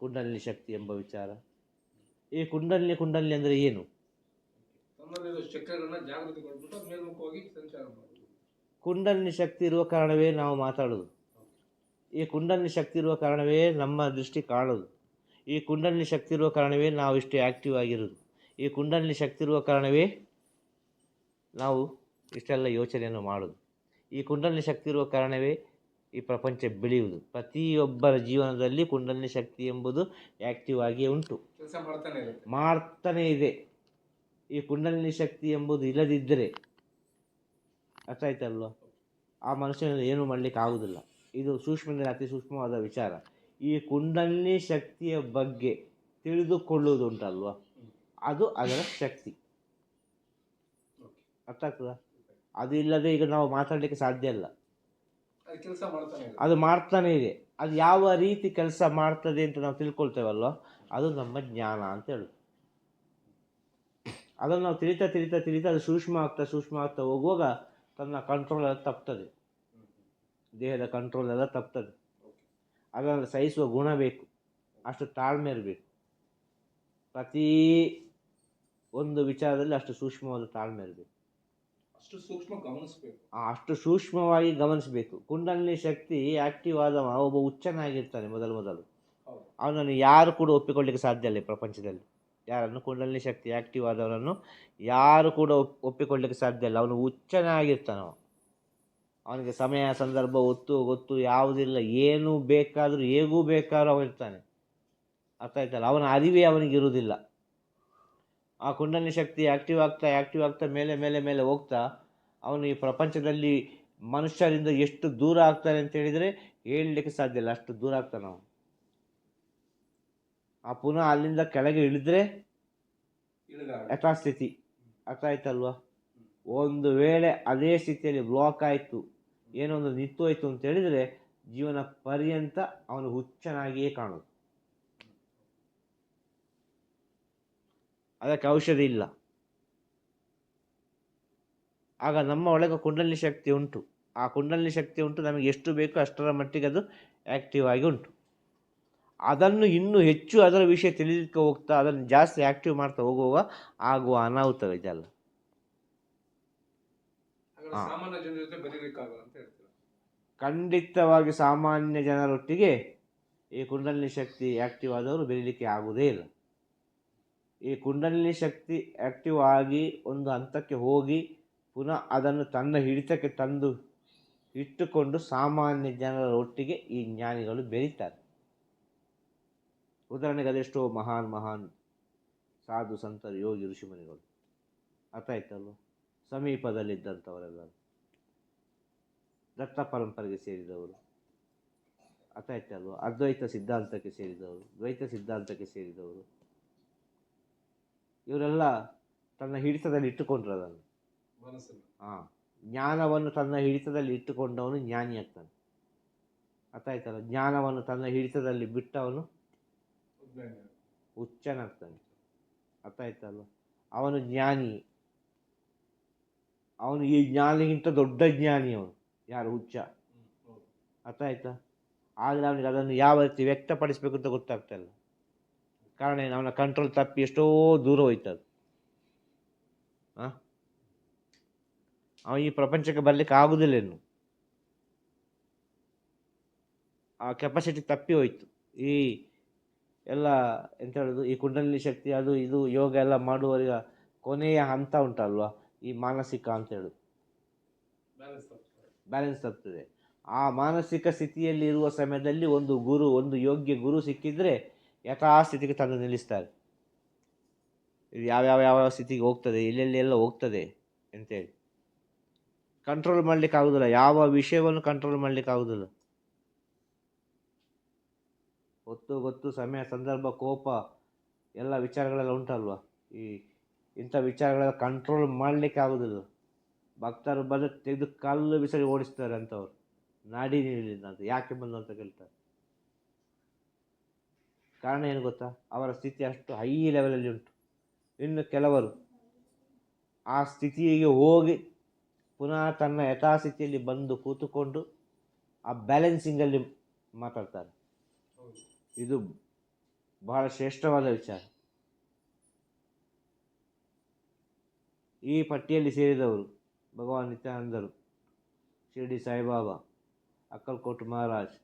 ಕುಂಡಲಿನಿ ಶಕ್ತಿ ಎಂಬ ವಿಚಾರ. ಈ ಕುಂಡಲಿನಿ ಕುಂಡಲಿನಿ ಅಂದರೆ ಏನು? ನಮ್ಮಲ್ಲಿರೋ ಚಕ್ರಗಳನ್ನ ಜಾಗೃತಿಗೊಳ್ಬಿಟ್ಟು ಅದು ಮೇಲ್ಮುಖವಾಗಿ ಸಂಚಾರ ಮಾಡೋದು ಕುಂಡಲಿನಿ ಶಕ್ತಿ ಇರುವ ಕಾರಣವೇ ನಾವು ಮಾತಾಡೋದು. ಈ ಕುಂಡಲಿನಿ ಶಕ್ತಿ ಇರುವ ಕಾರಣವೇ ನಮ್ಮ ದೃಷ್ಟಿ ಕಾಣೋದು. ಈ ಕುಂಡಲಿನಿ ಶಕ್ತಿ ಇರುವ ಕಾರಣವೇ ನಾವು ಇಷ್ಟು ಆ್ಯಕ್ಟಿವ್ ಆಗಿರೋದು. ಈ ಕುಂಡಲಿನಿ ಶಕ್ತಿ ಇರುವ ಕಾರಣವೇ ನಾವು ಇಷ್ಟೆಲ್ಲ ಯೋಚನೆಯನ್ನು ಮಾಡೋದು. ಈ ಕುಂಡಲಿನಿ ಶಕ್ತಿ ಇರುವ ಕಾರಣವೇ ಈ ಪ್ರಪಂಚ ಬೆಳೆಯುವುದು. ಪ್ರತಿಯೊಬ್ಬರ ಜೀವನದಲ್ಲಿ ಕುಂಡಲಿನಿ ಶಕ್ತಿ ಎಂಬುದು ಆ್ಯಕ್ಟಿವ್ ಆಗಿಯೇ ಉಂಟು. ಕೆಲಸ ಮಾಡ್ತಾನೆ ಇರುತ್ತೆ. ಮಾಡ್ತಾನೇ ಇದೆ. ಈ ಕುಂಡಲಿನಿ ಶಕ್ತಿ ಎಂಬುದು ಇಲ್ಲದಿದ್ದರೆ ಅರ್ಥ ಆಯ್ತಲ್ವ ಆ ಮನುಷ್ಯನಲ್ಲಿ ಏನೂ ಮಾಡಲಿಕ್ಕೆ ಆಗುವುದಿಲ್ಲ ಇದು ಸೂಕ್ಷ್ಮದಿಂದ ಅತಿ ಸೂಕ್ಷ್ಮವಾದ ವಿಚಾರ. ಈ ಕುಂಡಲಿನಿ ಶಕ್ತಿಯ ಬಗ್ಗೆ ತಿಳಿದುಕೊಳ್ಳುವುದು ಉಂಟಲ್ವ ಅದು ಅದರ ಶಕ್ತಿ. ಅರ್ಥ ಆಗ್ತದ? ಅದು ಇಲ್ಲದೆ ಈಗ ನಾವು ಮಾತಾಡಲಿಕ್ಕೆ ಸಾಧ್ಯ ಇಲ್ಲ ಅದು ಮಾಡ್ತಾನೆ ಇದೆ. ಅದು ಯಾವ ರೀತಿ ಕೆಲಸ ಮಾಡ್ತದೆ ಅಂತ ನಾವು ತಿಳ್ಕೊಳ್ತೇವಲ್ವ? ಅದು ನಮ್ಮ ಜ್ಞಾನ ಅಂತ ಹೇಳುದು ಅದನ್ನು ನಾವು ತಿಳಿತಾ ತಿಳಿತಾ ತಿಳಿತಾ ಅದು ಸೂಕ್ಷ್ಮ ಆಗ್ತಾ ಸೂಕ್ಷ್ಮ ಆಗ್ತಾ ಹೋಗುವಾಗ ತನ್ನ ಕಂಟ್ರೋಲ್ ಎಲ್ಲ ತಪ್ತದೆ. ದೇಹದ ಕಂಟ್ರೋಲ್ ಎಲ್ಲ ತಪ್ತದೆ. ಅದನ್ನು ಸಹಿಸುವ ಗುಣ ಬೇಕು. ಅಷ್ಟು ತಾಳ್ಮೆ ಇರಬೇಕು. ಪ್ರತಿ ಒಂದು ವಿಚಾರದಲ್ಲಿ ಅಷ್ಟು ಸೂಕ್ಷ್ಮವಾದ ತಾಳ್ಮೆ ಇರಬೇಕು. ಅಷ್ಟು ಸೂಕ್ಷ್ಮ ಗಮನಿಸ್ಬೇಕು. ಅಷ್ಟು ಸೂಕ್ಷ್ಮವಾಗಿ ಗಮನಿಸಬೇಕು. ಕುಂಡಲಿನಿ ಶಕ್ತಿ ಆಕ್ಟಿವ್ ಆದವ ಒಬ್ಬ ಹುಚ್ಚನಾಗಿರ್ತಾನೆ ಮೊದಲು ಮೊದಲು. ಅವನನ್ನು ಯಾರು ಕೂಡ ಒಪ್ಪಿಕೊಳ್ಳಿಕ್ಕೆ ಸಾಧ್ಯ ಇಲ್ಲ ಪ್ರಪಂಚದಲ್ಲಿ. ಯಾರನ್ನು ಕುಂಡಲಿನಿ ಶಕ್ತಿ ಆಕ್ಟಿವ್ ಆದವನನ್ನು ಯಾರು ಕೂಡ ಒಪ್- ಒಪ್ಪಿಕೊಳ್ಳಿಕ್ಕೆ ಸಾಧ್ಯ ಇಲ್ಲ. ಅವನು ಹುಚ್ಚನಾಗಿರ್ತಾನವ. ಅವನಿಗೆ ಸಮಯ, ಸಂದರ್ಭ ಒತ್ತು ಗೊತ್ತು ಯಾವುದಿಲ್ಲ. ಏನು ಬೇಕಾದರೂ, ಹೇಗೂ ಬೇಕಾದರೂ ಅವನಿರ್ತಾನೆ ಅರ್ಥ ಆಯ್ತಲ್ಲ? ಅವನ ಅರಿವೇ ಅವನಿಗೆ ಇರುವುದಿಲ್ಲ. ಆ ಕುಂಡಲಿನಿ ಶಕ್ತಿ ಆಕ್ಟಿವ್ ಆಗ್ತಾ ಆ್ಯಕ್ಟಿವ್ ಆಗ್ತಾ, ಮೇಲೆ ಮೇಲೆ ಮೇಲೆ ಹೋಗ್ತಾ, ಅವನು ಈ ಪ್ರಪಂಚದಲ್ಲಿ ಮನುಷ್ಯರಿಂದ ಎಷ್ಟು ದೂರ ಆಗ್ತಾನೆ ಅಂತ ಹೇಳಿದರೆ ಹೇಳಲಿಕ್ಕೆ ಸಾಧ್ಯ ಇಲ್ಲ. ಅಷ್ಟು ದೂರ ಆಗ್ತಾನೆ ಅವನು ಆ ಪುನಃ ಅಲ್ಲಿಂದ ಕೆಳಗೆ ಇಳಿದ್ರೆ ಯಥಾಸ್ಥಿತಿ ಅರ್ಥ ಆಯ್ತಲ್ವಾ? ಒಂದು ವೇಳೆ ಅದೇ ಸ್ಥಿತಿಯಲ್ಲಿ ಬ್ಲಾಕ್ ಆಯಿತು ಏನೋ ಒಂದು ನಿಂತೋಯ್ತು ಅಂತ ಹೇಳಿದರೆ ಜೀವನ ಪರ್ಯಂತ ಅವನು ಹುಚ್ಚನಾಗಿಯೇ ಕಾಣೋದು ಅದಕ್ಕೆ ಔಷಧಿ ಇಲ್ಲ. ಆಗ ನಮ್ಮ ಒಳಗೆ ಕುಂಡಲಿನಿ ಶಕ್ತಿ ಉಂಟು. ಆ ಕುಂಡಲಿನಿ ಶಕ್ತಿ ಉಂಟು ನಮಗೆ ಎಷ್ಟು ಬೇಕೋ ಅಷ್ಟರ ಮಟ್ಟಿಗೆ ಅದು ಆ್ಯಕ್ಟಿವ್ ಆಗಿ ಉಂಟು. ಅದನ್ನು ಇನ್ನೂ ಹೆಚ್ಚು ಅದರ ವಿಷಯ ತಿಳಿಲಿಕ್ಕೆ ಹೋಗ್ತಾ ಅದನ್ನು ಜಾಸ್ತಿ ಆ್ಯಕ್ಟಿವ್ ಮಾಡ್ತಾ ಹೋಗುವಾಗ ಆಗುವ ಹೇಳ್ತೀರಾ? ಖಂಡಿತವಾಗಿ ಸಾಮಾನ್ಯ ಜನರೊಟ್ಟಿಗೆ ಈ ಕುಂಡಲಿನಿ ಶಕ್ತಿ ಆ್ಯಕ್ಟಿವ್ ಆದವರು ಬೆರೀಲಿಕ್ಕೆ ಆಗುವುದೇ ಇಲ್ಲ. ಈ ಕುಂಡಲಿನಿ ಶಕ್ತಿ ಆ್ಯಕ್ಟಿವ್ ಆಗಿ ಒಂದು ಹಂತಕ್ಕೆ ಹೋಗಿ ಪುನಃ ಅದನ್ನು ತನ್ನ ಹಿಡಿತಕ್ಕೆ ತಂದು ಇಟ್ಟುಕೊಂಡು ಸಾಮಾನ್ಯ ಜನರ ಒಟ್ಟಿಗೆ ಈ ಜ್ಞಾನಿಗಳು ಬೆರೀತಾರೆ. ಉದಾಹರಣೆಗೆ ಅದೆಷ್ಟೋ ಮಹಾನ್ ಮಹಾನ್ ಸಾಧು ಸಂತರು ಯೋಗಿ ಋಷಿಮುನಿಗಳು ಅರ್ಥ ಆಯ್ತಲ್ವ ಸಮೀಪದಲ್ಲಿದ್ದಂಥವರೆಲ್ಲರೂ. ದತ್ತ ಪರಂಪರೆಗೆ ಸೇರಿದವರು. ಅರ್ಥ ಆಯ್ತಲ್ವ ಅದ್ವೈತ ಸಿದ್ಧಾಂತಕ್ಕೆ ಸೇರಿದವರು ದ್ವೈತ ಸಿದ್ಧಾಂತಕ್ಕೆ ಸೇರಿದವರು. ಇವರೆಲ್ಲ ತನ್ನ ಹಿಡಿತದಲ್ಲಿ ಇಟ್ಟುಕೊಂಡ್ರು ಅದನ್ನು. ಹಾ ಜ್ಞಾನವನ್ನು ತನ್ನ ಹಿಡಿತದಲ್ಲಿ ಇಟ್ಟುಕೊಂಡವನು ಜ್ಞಾನಿ ಆಗ್ತಾನೆ ಅರ್ಥ ಆಯ್ತಲ್ಲ ಜ್ಞಾನವನ್ನು ತನ್ನ ಹಿಡಿತದಲ್ಲಿ ಬಿಟ್ಟವನು. ಹುಚ್ಚನಾಗ್ತಾನೆ ಅರ್ಥ ಆಯ್ತಲ್ಲ ಅವನು ಜ್ಞಾನಿ. ಅವನು ಈ ಜ್ಞಾನಿಗಿಂತ ದೊಡ್ಡ ಜ್ಞಾನಿ ಅವನು. ಯಾರು? ಹುಚ್ಚ. ಅರ್ಥ ಆಯ್ತಾ ಆದರೆ ಅವನಿಗೆ ಅದನ್ನು ಯಾವ ರೀತಿ ವ್ಯಕ್ತಪಡಿಸಬೇಕು ಅಂತ ಗೊತ್ತಾಗ್ತಾ ಇಲ್ಲ. ಕಾರಣ ಏನು? ಅವನ ಕಂಟ್ರೋಲ್ ತಪ್ಪಿ ಎಷ್ಟೋ ದೂರ ಹೋಯ್ತದೆ. ಹಾಂ ಅವ ಈ ಪ್ರಪಂಚಕ್ಕೆ ಬರಲಿಕ್ಕೆ ಆಗುದಿಲ್ಲ ಇನ್ನು. ಆ ಕೆಪಾಸಿಟಿ ತಪ್ಪಿ ಹೋಯ್ತು. ಈ ಎಲ್ಲ ಎಂತ ಹೇಳೋದು ಈ ಕುಂಡಲಿನಿ ಶಕ್ತಿ ಅದು ಇದು ಯೋಗ ಎಲ್ಲ ಮಾಡುವವರಿಗೆ ಕೊನೆಯ ಹಂತ ಉಂಟಲ್ವಾ? ಈ ಮಾನಸಿಕ ಅಂತ ಹೇಳೋದು. ಬ್ಯಾಲೆನ್ಸ್ ತಪ್ತದೆ. ಆ ಮಾನಸಿಕ ಸ್ಥಿತಿಯಲ್ಲಿ ಇರುವ ಸಮಯದಲ್ಲಿ ಒಂದು ಗುರು ಒಂದು ಯೋಗ್ಯ ಗುರು ಸಿಕ್ಕಿದ್ರೆ ಯಥಾಸ್ಥಿತಿಗೆ ತಂದು ನಿಲ್ಲಿಸ್ತಾರೆ. ಇದು ಯಾವ್ಯಾವ ಯಾವ ಸ್ಥಿತಿಗೆ ಹೋಗ್ತದೆ ಎಲ್ಲೆಲ್ಲಿ ಎಲ್ಲ ಹೋಗ್ತದೆ ಅಂತೇಳಿ ಕಂಟ್ರೋಲ್ ಮಾಡ್ಲಿಕ್ಕೆ ಆಗುದಿಲ್ಲ. ಯಾವ ವಿಷಯವನ್ನು ಕಂಟ್ರೋಲ್ ಮಾಡ್ಲಿಕ್ಕೆ ಆಗುದಿಲ್ಲ. ಹೊತ್ತು ಗೊತ್ತು, ಸಮಯ, ಸಂದರ್ಭ, ಕೋಪ ಎಲ್ಲ ವಿಚಾರಗಳೆಲ್ಲ ಉಂಟಲ್ವ? ಈ ಇಂಥ ವಿಚಾರಗಳೆಲ್ಲ ಕಂಟ್ರೋಲ್ ಮಾಡಲಿಕ್ಕೆ ಆಗೋದಿಲ್ಲ. ಭಕ್ತರು ಬಂದು ತೆಗೆದು ಕಲ್ಲು ಬಿಸಿಲಿ ಓಡಿಸ್ತಾರೆ ಅಂತವ್ರು. ನಾಡಿ ನೀಡಲಿಲ್ಲ ಅಂತ, ಯಾಕೆ ಬಂದು ಅಂತ ಕೇಳ್ತಾರೆ. ಕಾರಣ ಏನು ಗೊತ್ತಾ? ಅವರ ಸ್ಥಿತಿ ಅಷ್ಟು ಹೈ ಲೆವೆಲಲ್ಲಿ ಉಂಟು. ಇನ್ನು ಕೆಲವರು ಆ ಸ್ಥಿತಿಗೆ ಹೋಗಿ ಪುನಃ ತನ್ನ ಯಥಾಸ್ಥಿತಿಯಲ್ಲಿ ಬಂದು ಕೂತುಕೊಂಡು ಆ ಬ್ಯಾಲೆನ್ಸಿಂಗಲ್ಲಿ ಮಾತಾಡ್ತಾರೆ. ಇದು ಬಹಳ ಶ್ರೇಷ್ಠವಾದ ವಿಚಾರ. ಈ ಪಟ್ಟಿಯಲ್ಲಿ ಸೇರಿದವರು ಭಗವಾನ್ ನಿತ್ಯಾನಂದರು ಶಿರ್ಡಿ ಸಾಯಿಬಾಬಾ ಅಕ್ಕಲ್ಕೋಟ್ ಮಹಾರಾಜ್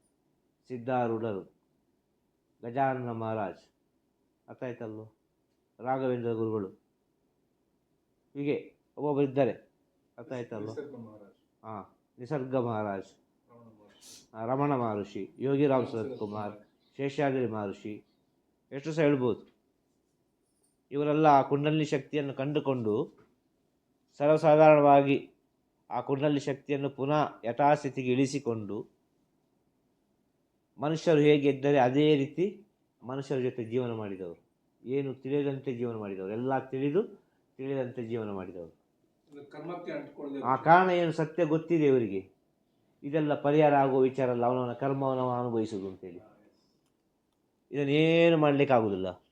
ಸಿದ್ಧಾರೂಢರು ಗಜಾನನ ಮಹಾರಾಜ್ ಅರ್ಥ ಆಯ್ತಲ್ವ ರಾಘವೇಂದ್ರ ಗುರುಗಳು. ಹೀಗೆ ಒಬ್ಬೊಬ್ಬರು ಇದ್ದಾರೆ ಅರ್ಥ ಆಯ್ತಲ್ವ ಮಹಾರಾಜ್. ಹಾಂ ನಿಸರ್ಗ ಮಹಾರಾಜ್. ರಮಣ ಮಹರ್ಷಿ. ಆ, ರಮಣ ಮಹರ್ಷಿ ಯೋಗಿರಾಮ್ ಸರತ್ ಕುಮಾರ್ ಶೇಷಾದ್ರಿ ಮಹರ್ಷಿ. ಎಷ್ಟು ಸಹ ಹೇಳ್ಬೋದು. ಇವರೆಲ್ಲ ಆ ಕುಂಡಲಿನಿ ಶಕ್ತಿಯನ್ನು ಕಂಡುಕೊಂಡು ಸರ್ವಸಾಧಾರಣವಾಗಿ ಆ ಕುಂಡಲಿನಿ ಶಕ್ತಿಯನ್ನು ಪುನಃ ಯಥಾಸ್ಥಿತಿಗೆ ಇಳಿಸಿಕೊಂಡು ಮನುಷ್ಯರು ಹೇಗೆ ಇದ್ದರೆ ಅದೇ ರೀತಿ ಮನುಷ್ಯರ ಜೊತೆ ಜೀವನ ಮಾಡಿದವರು. ಏನು ತಿಳಿಯದಂತೆ ಜೀವನ ಮಾಡಿದವರು. ಎಲ್ಲ ತಿಳಿದು ತಿಳಿದಂತೆ ಜೀವನ ಮಾಡಿದವರು. ಆ ಕಾರಣ ಏನು ಸತ್ಯ ಗೊತ್ತಿದೆ ಇವರಿಗೆ. ಇದೆಲ್ಲ ಪರಿಹಾರ ಆಗುವ ವಿಚಾರ ಅಲ್ಲ. ಅವನವನ ಕರ್ಮವನ್ನು ಅನುಭವಿಸುವುದು ಅಂತೇಳಿ. ಇದನ್ನೇನು ಮಾಡಲಿಕ್ಕಾಗುವುದಿಲ್ಲ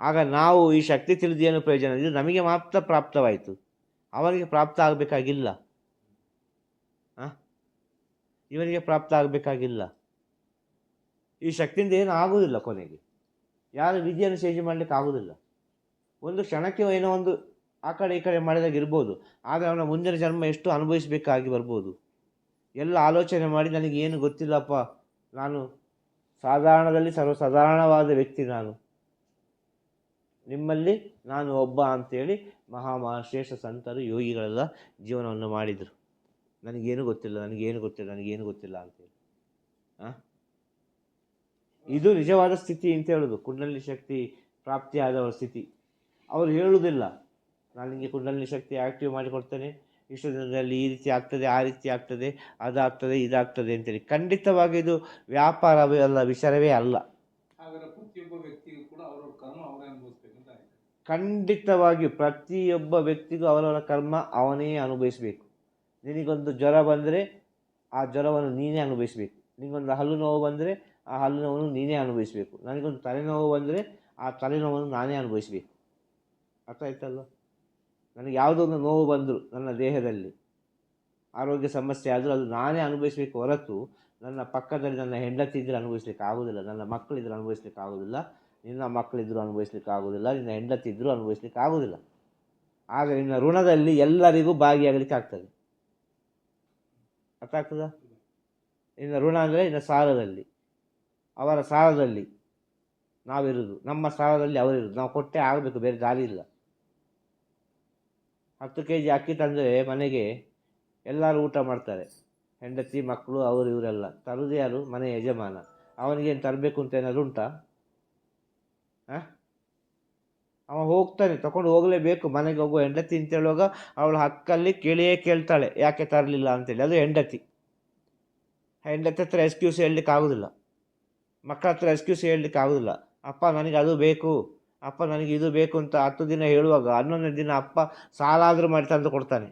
ಆಗ ನಾವು ಈ ಶಕ್ತಿ ತಿಳಿದೇನು ಪ್ರಯೋಜನ ಇದು ನಮಗೆ ಮಾತ್ರ ಪ್ರಾಪ್ತವಾಯಿತು. ಅವರಿಗೆ ಪ್ರಾಪ್ತ ಆಗಬೇಕಾಗಿಲ್ಲ. ಆ? ಇವನಿಗೆ ಪ್ರಾಪ್ತ ಆಗಬೇಕಾಗಿಲ್ಲ. ಈ ಶಕ್ತಿಯಿಂದ ಏನು ಆಗುವುದಿಲ್ಲ ಕೊನೆಗೆ. ಯಾರು ವಿಧಿಯನ್ನು ಸೇಜಿ ಮಾಡಲಿಕ್ಕೆ ಆಗುವುದಿಲ್ಲ ಒಂದು ಕ್ಷಣಕ್ಕೆ ಏನೋ ಒಂದು ಆ ಕಡೆ ಈ ಕಡೆ ಮಾಡಿದಾಗ ಇರ್ಬೋದು. ಆದರೆ ಅವನ ಮುಂದಿನ ಜನ್ಮ ಎಷ್ಟು ಅನುಭವಿಸಬೇಕಾಗಿ ಬರ್ಬೋದು. ಎಲ್ಲ ಆಲೋಚನೆ ಮಾಡಿ ನನಗೆ ಏನು ಗೊತ್ತಿಲ್ಲಪ್ಪ. ನಾನು ಸಾಧಾರಣದಲ್ಲಿ ಸರ್ವಸಾಧಾರಣವಾದ ವ್ಯಕ್ತಿ ನಾನು. ನಿಮ್ಮಲ್ಲಿ ನಾನು ಒಬ್ಬ ಅಂತೇಳಿ ಮಹಾ ಶ್ರೇಷ್ಠ ಸಂತರು, ಯೋಗಿಗಳೆಲ್ಲ ಜೀವನವನ್ನು ಮಾಡಿದರು. ನನಗೇನು ಗೊತ್ತಿಲ್ಲ ನನಗೇನು ಗೊತ್ತಿಲ್ಲ ನನಗೇನು ಗೊತ್ತಿಲ್ಲ ಅಂತೇಳಿ. ಹಾಂ ಇದು ನಿಜವಾದ ಸ್ಥಿತಿ ಅಂತ ಹೇಳೋದು. ಕುಂಡಲಿನಿ ಶಕ್ತಿ ಪ್ರಾಪ್ತಿಯಾದವರ ಸ್ಥಿತಿ. ಅವರು ಹೇಳುವುದಿಲ್ಲ ನಾನು ನಿಮಗೆ ಕುಂಡಲಿನಿ ಶಕ್ತಿ ಆ್ಯಕ್ಟಿವ್ ಮಾಡಿಕೊಡ್ತೇನೆ ಇಷ್ಟು ದಿನದಲ್ಲಿ ಈ ರೀತಿ ಆಗ್ತದೆ ಆ ರೀತಿ ಆಗ್ತದೆ ಅದಾಗ್ತದೆ ಇದಾಗ್ತದೆ ಅಂತೇಳಿ. ಖಂಡಿತವಾಗಿ ಇದು ವ್ಯಾಪಾರವೇ ಅಲ್ಲ ವಿಚಾರವೇ ಅಲ್ಲ. ಖಂಡಿತವಾಗಿ ಪ್ರತಿಯೊಬ್ಬ ವ್ಯಕ್ತಿಗೂ ಅವರವರ ಕರ್ಮ ಅವನೇ ಅನುಭವಿಸಬೇಕು. ನಿನಗೊಂದು ಜ್ವರ ಬಂದರೆ ಆ ಜ್ವರವನ್ನು ನೀನೇ ಅನುಭವಿಸಬೇಕು. ನಿನಗೊಂದು ಹಲ್ಲು ನೋವು ಬಂದರೆ ಆ ಹಲ್ಲು ನೋವನ್ನು ನೀನೇ ಅನುಭವಿಸಬೇಕು. ನನಗೊಂದು ತಲೆನೋವು ಬಂದರೆ ಆ ತಲೆನೋವನ್ನು ನಾನೇ ಅನುಭವಿಸಬೇಕು. ಅರ್ಥ ಆಯ್ತಲ್ಲ ನನಗೆ ಯಾವುದೋ ಒಂದು ನೋವು ಬಂದರು ನನ್ನ ದೇಹದಲ್ಲಿ. ಆರೋಗ್ಯ ಸಮಸ್ಯೆ ಆದರೂ ಅದು ನಾನೇ ಅನುಭವಿಸಬೇಕು ಹೊರತು ನನ್ನ ಪಕ್ಕದಲ್ಲಿ ನನ್ನ ಹೆಂಡತಿ ಇದ್ದರೆ ಅನುಭವಿಸ್ಲಿಕ್ಕೆ ಆಗೋದಿಲ್ಲ, ನನ್ನ ಮಕ್ಕಳಿದ್ರೆ ಅನುಭವಿಸ್ಲಿಕ್ಕೆ ಆಗೋದಿಲ್ಲ, ನಿನ್ನ ಮಕ್ಕಳಿದ್ರು ಅನುಭವಿಸ್ಲಿಕ್ಕೆ ಆಗೋದಿಲ್ಲ, ನಿನ್ನ ಹೆಂಡತಿ ಇದ್ದರೂ ಅನುಭವಿಸ್ಲಿಕ್ಕೆ ಆಗೋದಿಲ್ಲ. ಆಗ ನಿನ್ನ ಋಣದಲ್ಲಿ ಎಲ್ಲರಿಗೂ ಭಾಗಿಯಾಗಲಿಕ್ಕೆ ಆಗ್ತದೆ. ಅರ್ಥ ಆಗ್ತದಾ ನಿನ್ನ ಋಣ ಅಂದರೆ ನಿನ್ನ ಸಾಲದಲ್ಲಿ. ಅವರ ಸಾಲದಲ್ಲಿ ನಾವಿರುವುದು ನಮ್ಮ ಸಾಲದಲ್ಲಿ ಅವರಿರುವುದು ನಾವು ಕೊಟ್ಟೆ ಆಗಬೇಕು, ಬೇರೆ ದಾರಿ ಇಲ್ಲ. ಹತ್ತು ಕೆ ಜಿ ಅಕ್ಕಿ ತಂದರೆ ಮನೆಗೆ ಎಲ್ಲರೂ ಊಟ ಮಾಡ್ತಾರೆ. ಹೆಂಡತಿ ಮಕ್ಕಳು ಅವರು, ಇವರೆಲ್ಲ. ತರುವುದು ಯಾರು? ಮನೆ ಯಜಮಾನ. ಅವನಿಗೇನು ತರಬೇಕು ಅಂತ ಏನಾದ್ರು ಉಂಟಾ? ಹಾಂ? ಅವ ಹೋಗ್ತಾನೆ ತಗೊಂಡು ಹೋಗಲೇಬೇಕು. ಮನೆಗೆ ಹೋಗುವ ಹೆಂಡತಿ ಅಂತ ಹೇಳುವಾಗ ಅವಳ ಹಕ್ಕಲ್ಲಿ ಕೇಳಿಯೇ ಕೇಳ್ತಾಳೆ. ಯಾಕೆ ತರಲಿಲ್ಲ ಅಂತೇಳಿ. ಅದು ಹೆಂಡತಿ. ಹೆಂಡತಿ ಹತ್ರ ಎಕ್ಸ್ಕ್ಯೂಸ್ ಹೇಳಲಿಕ್ಕೆ ಆಗೋದಿಲ್ಲ ಮಕ್ಕಳ ಹತ್ರ ಎಕ್ಸ್ಕ್ಯೂಸ್ ಹೇಳಲಿಕ್ಕೆ ಆಗೋದಿಲ್ಲ ಅಪ್ಪ, ನನಗೆ ಅದು ಬೇಕು. ಅಪ್ಪ ನನಗೆ ಇದು ಬೇಕು ಅಂತ ಹತ್ತು ದಿನ ಹೇಳುವಾಗ ಹನ್ನೊಂದನೇ ದಿನ ಅಪ್ಪ ಸಾಲ ಆದರೂ ಮಾಡಿ ತಂದು ಕೊಡ್ತಾನೆ.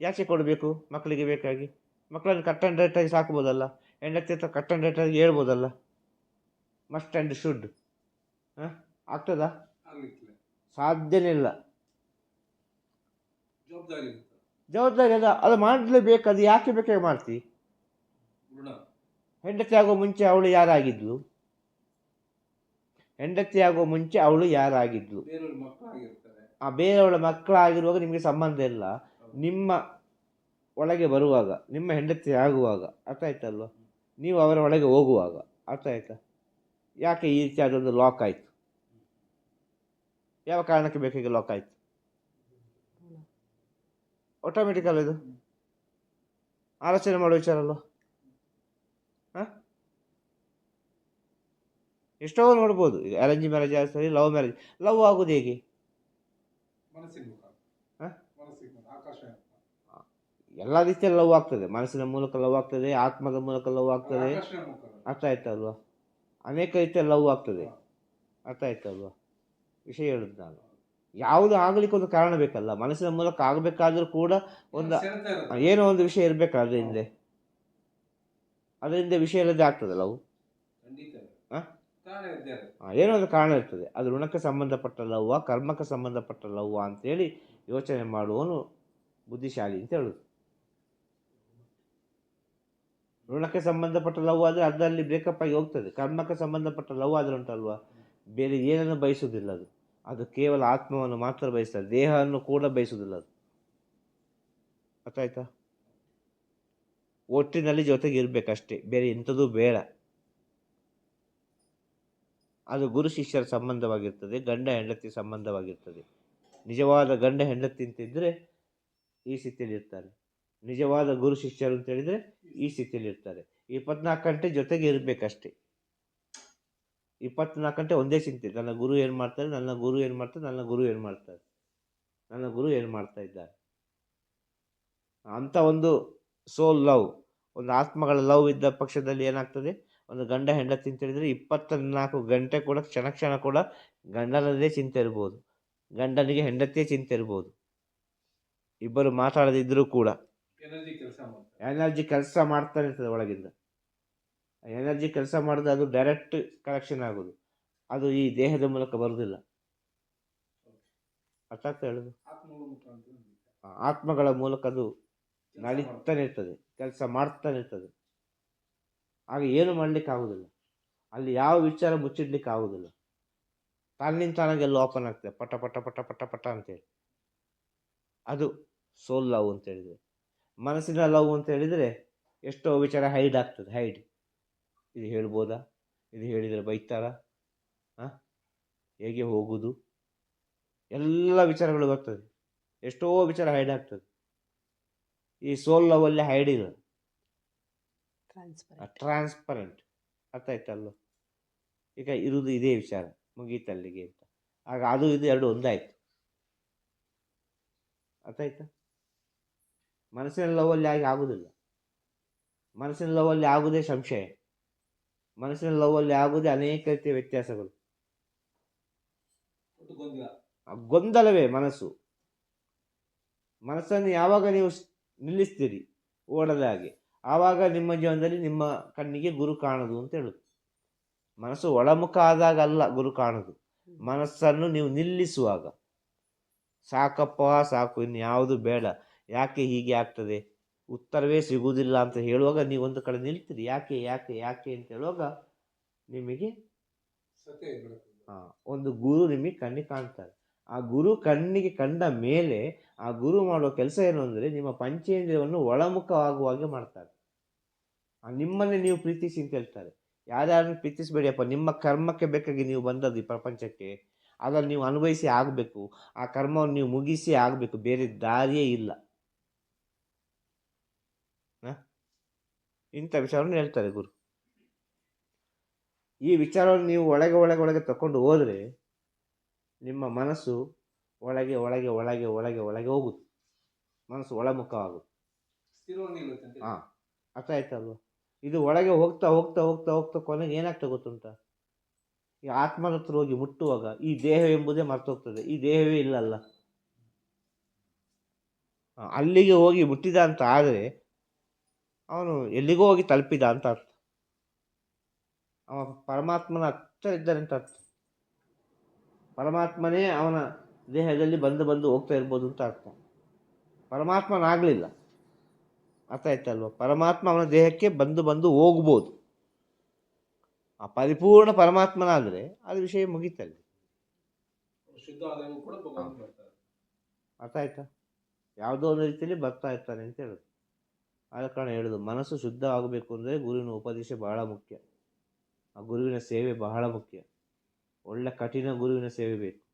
ಯಾಕೆ ಕೊಡಬೇಕು? ಮಕ್ಕಳಿಗೆ ಬೇಕಾಗಿ. ಮಕ್ಕಳನ್ನು ಕಟ್ ಆ್ಯಂಡ್ ರೈಟಾಗಿ ಸಾಕ್ಬೋದಲ್ಲ? ಹೆಂಡತಿ ಹತ್ರ ಕಟ್ ಆ್ಯಂಡ್ ರೈಟಾಗಿ ಹೇಳ್ಬೋದಲ್ಲ? ಮಸ್ಟ್ ಆ್ಯಂಡ್ ಶುಡ್ ಹಾಂ? ಆಗ್ತದಾ? ಸಾಧ್ಯನೇ ಇಲ್ಲ. ಜವಾಬ್ದಾರಿ ಅದ. ಅದು ಮಾಡಲೇಬೇಕು ಅದು ಯಾಕೆ ಬೇಕಾಗಿ ಮಾಡ್ತಿ? ಹೆಂಡತಿ ಆಗೋ ಮುಂಚೆ ಅವಳು ಯಾರಾಗಿದ್ಲು? ಹೆಂಡತಿ ಆಗೋ ಮುಂಚೆ ಅವಳು ಯಾರಾಗಿದ್ಲು ಆ ಬೇರೆಯವಳ ಮಕ್ಕಳಾಗಿರುವಾಗ ನಿಮಗೆ ಸಂಬಂಧ ಇಲ್ಲ. ನಿಮ್ಮ ಒಳಗೆ ಬರುವಾಗ ನಿಮ್ಮ ಹೆಂಡತಿ ಆಗುವಾಗ ಅರ್ಥ ಆಯ್ತಲ್ವ? ನೀವು ಅವರ ಒಳಗೆ ಹೋಗುವಾಗ ಅರ್ಥ ಆಯ್ತಾ? ಯಾಕೆ ಈ ರೀತಿ ಅದೊಂದು ಲಾಕ್ ಆಯಿತು? ಯಾವ ಕಾರಣಕ್ಕೆ ಬೇಕಾಗಿ ಲಾಕ್ ಆಯಿತು? ಆಟೋಮೆಟಿಕಲ್ ಇದು? ಆಲೋಚನೆ ಮಾಡೋ ವಿಚಾರ ಅಲ್ವ ಹಾಂ ಎಷ್ಟೋ ನೋಡ್ಬೋದು. ಈಗ ಅರೇಂಜ್ ಮ್ಯಾರೇಜ್ ಸರಿ ಲವ್ ಮ್ಯಾರೇಜ್ ಲವ್ ಆಗೋದು ಹೇಗೆ? ಎಲ್ಲ ರೀತಿಯಲ್ಲಿ ಲವ್ ಆಗ್ತದೆ. ಮನಸ್ಸಿನ ಮೂಲಕ ಲವ್ ಆಗ್ತದೆ ಆತ್ಮದ ಮೂಲಕ ಲವ್ ಆಗ್ತದೆ. ಅರ್ಥ ಆಯ್ತಲ್ವಾ ಅನೇಕ ರೀತಿಯ ಲವ್ ಆಗ್ತದೆ. ಅರ್ಥ ಆಯ್ತಲ್ವಾ ವಿಷಯ ಹೇಳುದು ನಾನು. ಯಾವುದು ಆಗಲಿಕ್ಕೆ ಒಂದು ಕಾರಣ ಬೇಕಲ್ಲ. ಮನಸ್ಸಿನ ಮೂಲಕ ಆಗಬೇಕಾದ್ರೂ ಕೂಡ ಒಂದು ಏನೋ ಒಂದು ವಿಷಯ ಇರಬೇಕಲ್ಲ ಅದರಿಂದ. ಹಿಂದೆ ಅದರಿಂದ ವಿಷಯ ಇಲ್ಲದೆ ಆಗ್ತದೆ ಲವ್ ಹ? ಏನೋ ಒಂದು ಕಾರಣ ಇರ್ತದೆ. ಅದು ಋಣಕ್ಕೆ ಸಂಬಂಧಪಟ್ಟ ಲವ್ವ, ಕರ್ಮಕ್ಕೆ ಸಂಬಂಧಪಟ್ಟ ಲವ್ವ ಅಂತೇಳಿ ಯೋಚನೆ ಮಾಡುವನು ಬುದ್ಧಿಶಾಲಿ ಅಂತ ಹೇಳುದು. ಋಣಕ್ಕೆ ಸಂಬಂಧಪಟ್ಟ ಲವ್ ಆದರೆ ಅದರಲ್ಲಿ ಬ್ರೇಕಪ್ ಆಗಿ ಹೋಗ್ತದೆ. ಕರ್ಮಕ್ಕೆ ಸಂಬಂಧಪಟ್ಟ ಲವ್ ಆದರೆ ಉಂಟಲ್ವಾ? ಬೇರೆ ಏನನ್ನು ಬಯಸುವುದಿಲ್ಲ ಅದು. ಅದು ಕೇವಲ ಆತ್ಮವನ್ನು ಮಾತ್ರ ಬಯಸ್ತದೆ ದೇಹವನ್ನು ಕೂಡ ಬಯಸುವುದಿಲ್ಲ ಅದು. ಅರ್ಥ ಆಯ್ತಾ? ಒಟ್ಟಿನಲ್ಲಿ ಜೊತೆಗೆ ಇರಬೇಕಷ್ಟೇ. ಬೇರೆ ಇಂಥದ್ದು ಬೇಡ. ಅದು ಗುರು ಶಿಷ್ಯರ ಸಂಬಂಧವಾಗಿರ್ತದೆ, ಗಂಡ ಹೆಂಡತಿ ಸಂಬಂಧವಾಗಿರ್ತದೆ. ನಿಜವಾದ ಗಂಡ ಹೆಂಡತಿ ಅಂತಿದ್ದರೆ ಈ ಸ್ಥಿತಿಯಲ್ಲಿರ್ತಾರೆ ನಿಜವಾದ ಗುರು ಶಿಷ್ಯರು ಅಂತ ಹೇಳಿದರೆ ಈ ಸ್ಥಿತಿಯಲ್ಲಿ ಇರ್ತಾರೆ. ಇಪ್ಪತ್ನಾಲ್ಕು ಗಂಟೆ ಜೊತೆಗೆ ಇರಬೇಕಷ್ಟೆ. ಇಪ್ಪತ್ನಾಲ್ಕು ಗಂಟೆ ಒಂದೇ ಚಿಂತೆ. ನನ್ನ ಗುರು ಏನು ಮಾಡ್ತಾರೆ? ನನ್ನ ಗುರು ಏನು ಮಾಡ್ತಾರೆ? ನನ್ನ ಗುರು ಏನು ಮಾಡ್ತಾರೆ? ನನ್ನ ಗುರು ಏನು ಮಾಡ್ತಾ ಇದ್ದಾರೆ? ಅಂಥ ಒಂದು ಸೋಲ್ ಲವ್ ಒಂದು ಆತ್ಮಗಳ ಲವ್ ಇದ್ದ ಪಕ್ಷದಲ್ಲಿ ಏನಾಗ್ತದೆ? ಒಂದು ಗಂಡ ಹೆಂಡತಿ ಅಂತ ಹೇಳಿದರೆ ಇಪ್ಪತ್ತ ನಾಲ್ಕು ಗಂಟೆ ಕೂಡ ಕ್ಷಣ ಕ್ಷಣ ಕೂಡ ಗಂಡನದೇ ಚಿಂತೆ ಇರ್ಬೋದು. ಗಂಡನಿಗೆ ಹೆಂಡತಿಯೇ ಚಿಂತೆ ಇರ್ಬೋದು. ಇಬ್ಬರು ಮಾತಾಡದಿದ್ದರೂ ಕೂಡ ಎನರ್ಜಿ ಕೆಲಸ ಮಾಡ್ತಾನೆ ಇರ್ತದೆ ಒಳಗಿಂದ. ಎನರ್ಜಿ ಕೆಲಸ ಮಾಡಿದ್ರೆ ಅದು ಡೈರೆಕ್ಟ್ ಕಲೆಕ್ಷನ್ ಆಗೋದು. ಅದು ಈ ದೇಹದ ಮೂಲಕ ಬರುವುದಿಲ್ಲ ಅರ್ಥ ಹೇಳೋದು? ಆತ್ಮಗಳ ಮೂಲಕ ಅದು ನಡೀತಾನೆ ಇರ್ತದೆ. ಕೆಲಸ ಮಾಡ್ತಾನೆ ಇರ್ತದೆ. ಆಗ ಏನು ಮಾಡಲಿಕ್ಕೆ ಆಗೋದಿಲ್ಲ ಅಲ್ಲಿ ಯಾವ ವಿಚಾರ ಮುಚ್ಚಿಡ್ಲಿಕ್ಕೆ ಆಗೋದಿಲ್ಲ ತನ್ನಿಂದ ತಾನಾಗೆಲ್ಲ ಓಪನ್ ಆಗ್ತದೆ. ಪಟ ಪಟ ಪಟ ಪಟ ಪಟ ಅಂತೇಳಿ. ಅದು ಸೋಲ್ ಲವ್ ಅಂತ ಹೇಳಿದರೆ. ಮನಸ್ಸಿನ ಲವ್ ಅಂತ ಹೇಳಿದರೆ ಎಷ್ಟೋ ವಿಚಾರ ಹೈಡ್ ಆಗ್ತದೆ ಹೈಡ್ ಇದು ಹೇಳ್ಬೋದಾ? ಇದು ಹೇಳಿದರೆ ಬೈತಾರ? ಹಾಂ? ಹೇಗೆ ಹೋಗೋದು? ಎಲ್ಲ ವಿಚಾರಗಳು ಬರ್ತದೆ. ಎಷ್ಟೋ ವಿಚಾರ ಹೈಡ್ ಆಗ್ತದೆ. ಈ ಸೋಲ್ ಲವಲ್ಲಿ ಹೈಡ್ ಇಲ್ಲ. ಟ್ರಾನ್ಸ್ಪರೆಂಟ್ ಅರ್ಥ ಆಯ್ತಲ್ವ ಈಗ ಇರುವುದು ಇದೇ ವಿಚಾರ ಮುಗೀತಲ್ಲಿಗೆ ಅಂತ. ಆಗ ಅದು ಇದು ಎರಡು ಒಂದಾಯ್ತು. ಅರ್ಥ ಆಯ್ತಾ ಮನಸ್ಸಿನ ಲವಲ್ಲಿ ಆಗಿ ಆಗುವುದಿಲ್ಲ ಮನಸ್ಸಿನ ಲವಲ್ಲಿ ಆಗುವುದೇ ಸಂಶಯ. ಮನಸ್ಸಿನ ಲವಲ್ಲಿ ಆಗುವುದೇ ಅನೇಕ ರೀತಿಯ ವ್ಯತ್ಯಾಸಗಳು. ಗೊಂದಲವೇ ಮನಸ್ಸು. ಮನಸ್ಸನ್ನು ಯಾವಾಗ ನೀವು ನಿಲ್ಲಿಸ್ತೀರಿ? ಓಡದ ಹಾಗೆ. ಆವಾಗ ನಿಮ್ಮ ಜೀವನದಲ್ಲಿ ನಿಮ್ಮ ಕಣ್ಣಿಗೆ ಗುರು ಕಾಣದು ಅಂತ ಹೇಳುದು. ಮನಸ್ಸು ಒಳಮುಖ ಆದಾಗ ಅಲ್ಲ ಗುರು ಕಾಣದು. ಮನಸ್ಸನ್ನು ನೀವು ನಿಲ್ಲಿಸುವಾಗ. ಸಾಕಪ್ಪ ಸಾಕು ಇನ್ನು ಯಾವುದು ಬೇಡ. ಯಾಕೆ ಹೀಗೆ ಆಗ್ತದೆ? ಉತ್ತರವೇ ಸಿಗುವುದಿಲ್ಲ ಅಂತ ಹೇಳುವಾಗ ನೀವು ಒಂದು ಕಡೆ ನಿಲ್ತೀರಿ. ಯಾಕೆ ಯಾಕೆ ಯಾಕೆ ಅಂತ ಹೇಳುವಾಗ ನಿಮಗೆ ಆ, ಒಂದು ಗುರು ನಿಮಗೆ ಕಣ್ಣಿಗೆ ಕಾಣ್ತಾರೆ. ಆ ಗುರು ಕಣ್ಣಿಗೆ ಕಂಡ ಮೇಲೆ ಆ ಗುರು ಮಾಡುವ ಕೆಲಸ ಏನು ಅಂದರೆ ನಿಮ್ಮ ಪಂಚೇಂದ್ರಿಯವನ್ನು ಒಳಮುಖವಾಗುವಾಗೆ ಮಾಡ್ತಾರೆ. ಆ, ನಿಮ್ಮನ್ನೇ ನೀವು ಪ್ರೀತಿಸಿ ಅಂತ ಹೇಳ್ತಾರೆ. ಯಾರ್ಯಾರನ್ನು ಪ್ರೀತಿಸಬೇಡಿಯಪ್ಪ ನಿಮ್ಮ ಕರ್ಮಕ್ಕೆ ಬೇಕಾಗಿ ನೀವು ಬಂದದ್ದು ಈ ಪ್ರಪಂಚಕ್ಕೆ. ಅದನ್ನು ನೀವು ಅನುಭವಿಸಿ ಆಗಬೇಕು. ಆ ಕರ್ಮವನ್ನು ನೀವು ಮುಗಿಸಿ ಆಗಬೇಕು. ಬೇರೆ ದಾರಿಯೇ ಇಲ್ಲ. ಹ? ಇಂಥ ವಿಚಾರವನ್ನು ಹೇಳ್ತಾರೆ ಗುರು. ಈ ವಿಚಾರವನ್ನು ನೀವು ಒಳಗೆ ಒಳಗೆ ಒಳಗೆ ತಕೊಂಡು ಹೋದರೆ ನಿಮ್ಮ ಮನಸ್ಸು ಒಳಗೆ ಒಳಗೆ ಒಳಗೆ ಒಳಗೆ ಒಳಗೆ ಹೋಗುತ್ತೆ ಮನಸ್ಸು ಒಳಮುಖವಾಗುತ್ತೆ ಹಾಂ. ಅರ್ಥ ಆಯ್ತಲ್ವ ಇದು ಒಳಗೆ ಹೋಗ್ತಾ ಹೋಗ್ತಾ ಹೋಗ್ತಾ ಹೋಗ್ತಾ ಕೊನೆಗೆ ಏನಾಗ್ತಾ ಗೊತ್ತುಂಟ? ಈ ಆತ್ಮನ ಹತ್ರ ಹೋಗಿ ಮುಟ್ಟುವಾಗ ಈ ದೇಹ ಎಂಬುದೇ ಮರ್ತೋಗ್ತದೆ. ಈ ದೇಹವೇ ಇಲ್ಲಲ್ಲ. ಅಲ್ಲಿಗೆ ಹೋಗಿ ಮುಟ್ಟಿದ ಅಂತ ಆದರೆ ಅವನು ಎಲ್ಲಿಗೋ ಹೋಗಿ ತಲುಪಿದ ಅಂತ ಅರ್ಥ. ಅವ ಪರಮಾತ್ಮನ ಹತ್ತಿರ ಇದ್ದಾನೆ ಅಂತ ಅರ್ಥ. ಪರಮಾತ್ಮನೇ ಅವನ ದೇಹದಲ್ಲಿ ಬಂದು ಬಂದು ಹೋಗ್ತಾ ಇರ್ಬೋದು ಅಂತ ಅರ್ಥ. ಪರಮಾತ್ಮನಾಗಲಿಲ್ಲ. ಅರ್ಥ ಆಯ್ತಲ್ವ? ಪರಮಾತ್ಮ ಅವನ ದೇಹಕ್ಕೆ ಬಂದು ಬಂದು ಹೋಗ್ಬೋದು. ಆ ಪರಿಪೂರ್ಣ ಪರಮಾತ್ಮನಾದರೆ ಅದು ವಿಷಯ ಮುಗೀತಲ್ಲಿ. ಅರ್ಥ ಆಯ್ತಾ? ಯಾವುದೋ ಒಂದು ರೀತಿಯಲ್ಲಿ ಬರ್ತಾ ಇರ್ತಾನೆ ಅಂತ ಹೇಳೋದು. ಆದ ಕಾರಣ ಹೇಳೋದು ಮನಸ್ಸು ಶುದ್ಧ ಆಗಬೇಕು ಅಂದರೆ ಗುರುವಿನ ಉಪದೇಶ ಬಹಳ ಮುಖ್ಯ. ಆ ಗುರುವಿನ ಸೇವೆ ಬಹಳ ಮುಖ್ಯ. ಒಳ್ಳೆ ಕಠಿಣ ಗುರುವಿನ ಸೇವೆ ಬೇಕು.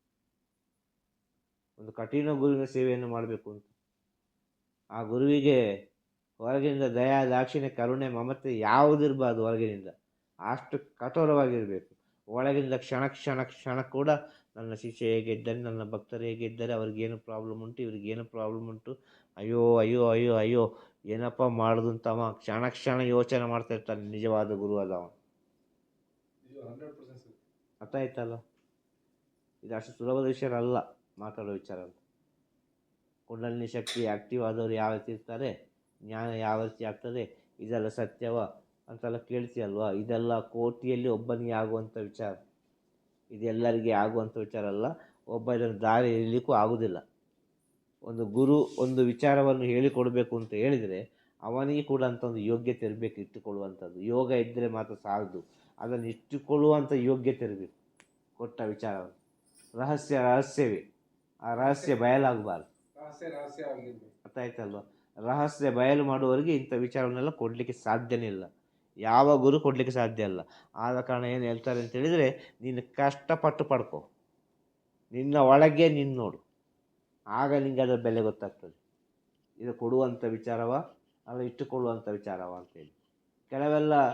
ಒಂದು ಕಠಿಣ ಗುರುವಿನ ಸೇವೆಯನ್ನು ಮಾಡಬೇಕು ಅಂತ. ಆ ಗುರುವಿಗೆ ಹೊರಗಿನಿಂದ ದಯಾ ದಾಕ್ಷಿಣ್ಯ ಕರುಣೆ ಮಮತೆ ಯಾವುದಿರಬಾರ್ದು ಹೊರಗಿನಿಂದ. ಅಷ್ಟು ಕಠೋರವಾಗಿರಬೇಕು. ಒಳಗಿಂದ ಕ್ಷಣ ಕ್ಷಣ ಕ್ಷಣ ಕೂಡ ನನ್ನ ಶಿಷ್ಯ ಹೇಗಿದ್ದಾರೆ ನನ್ನ ಭಕ್ತರು ಹೇಗಿದ್ದಾರೆ ಅವ್ರಿಗೇನು ಪ್ರಾಬ್ಲಮ್ ಉಂಟು ಇವ್ರಿಗೇನು ಪ್ರಾಬ್ಲಮ್ ಉಂಟು ಅಯ್ಯೋ ಅಯ್ಯೋ ಅಯ್ಯೋ ಅಯ್ಯೋ ಏನಪ್ಪ ಮಾಡೋದು ಅಂತ ಅವ ಕ್ಷಣ ಕ್ಷಣ ಯೋಚನೆ ಮಾಡ್ತಾ ಇರ್ತಾನೆ ನಿಜವಾದ ಗುರು ಅದ ಅವನು. ಅರ್ಥ ಆಯ್ತಲ್ಲ? ಇದು ಅಷ್ಟು ಸುಲಭದ ವಿಷಯ ಅಲ್ಲ ಮಾತಾಡೋ ವಿಚಾರ ಅಲ್ಲ. ಕುಂಡಲಿನಿ ಶಕ್ತಿ ಆಕ್ಟಿವ್ ಆದವರು ಯಾವ ರೀತಿ ಇರ್ತಾರೆ? ಜ್ಞಾನ ಯಾವ ರೀತಿ ಆಗ್ತದೆ? ಇದೆಲ್ಲ ಸತ್ಯವ? ಅಂತೆಲ್ಲ ಕೇಳ್ತೀಯಲ್ವಾ? ಇದೆಲ್ಲ ಕೋಟಿಯಲ್ಲಿ ಒಬ್ಬನಿಗೆ ಆಗುವಂಥ ವಿಚಾರ. ಇದೆಲ್ಲರಿಗೆ ಆಗುವಂಥ ವಿಚಾರ ಅಲ್ಲ. ಒಬ್ಬ ಇದನ್ನು ದಾರಿ ಹಿಡಿಯಲಿಕ್ಕೂ ಆಗುವುದಿಲ್ಲ. ಒಂದು ಗುರು ಒಂದು ವಿಚಾರವನ್ನು ಹೇಳಿಕೊಡಬೇಕು ಅಂತ ಹೇಳಿದರೆ ಅವನಿಗೆ ಕೂಡ ಅಂತ ಒಂದು ಯೋಗ್ಯತೆ ಇರಬೇಕು ಇಟ್ಟುಕೊಳ್ಳುವಂಥದ್ದು. ಯೋಗ ಇದ್ದರೆ ಮಾತ್ರ ಸಾಲದು. ಅದನ್ನು ಇಟ್ಟುಕೊಳ್ಳುವಂಥ ಯೋಗ್ಯತೆ ಇರಬೇಕು. ಕೊಟ್ಟ ವಿಚಾರವನ್ನು. ರಹಸ್ಯ ರಹಸ್ಯವೇ? ಆ ರಹಸ್ಯ ಬಯಲಾಗಬಾರ್ದು. ರಹಸ್ಯ ರಹಸ್ಯ ಆಗಿರ್ಬೇಕು ಅರ್ಥ ಆಯ್ತಲ್ವ? ರಹಸ್ಯ ಬಯಲು ಮಾಡುವವರಿಗೆ ಇಂಥ ವಿಚಾರವನ್ನೆಲ್ಲ ಕೊಡಲಿಕ್ಕೆ ಸಾಧ್ಯನೇ ಇಲ್ಲ. ಯಾವ ಗುರು ಕೊಡಲಿಕ್ಕೆ ಸಾಧ್ಯ ಇಲ್ಲ. ಆದ ಕಾರಣ ಏನು ಹೇಳ್ತಾರೆ ಅಂತ ಹೇಳಿದರೆ ನೀನು ಕಷ್ಟಪಟ್ಟು ಪಡ್ಕೊ. ನಿನ್ನ ಒಳಗೆ ನಿನ್ನ ನೋಡು. ಆಗ ನಿನಗೆ ಅದರ ಬೆಲೆ ಗೊತ್ತಾಗ್ತದೆ. ಇದು ಕೊಡುವಂಥ ವಿಚಾರವ ಅಲ್ಲ ಇಟ್ಟುಕೊಳ್ಳುವಂಥ ವಿಚಾರವ ಅಂತೇಳಿ ಕೆಲವೆಲ್ಲ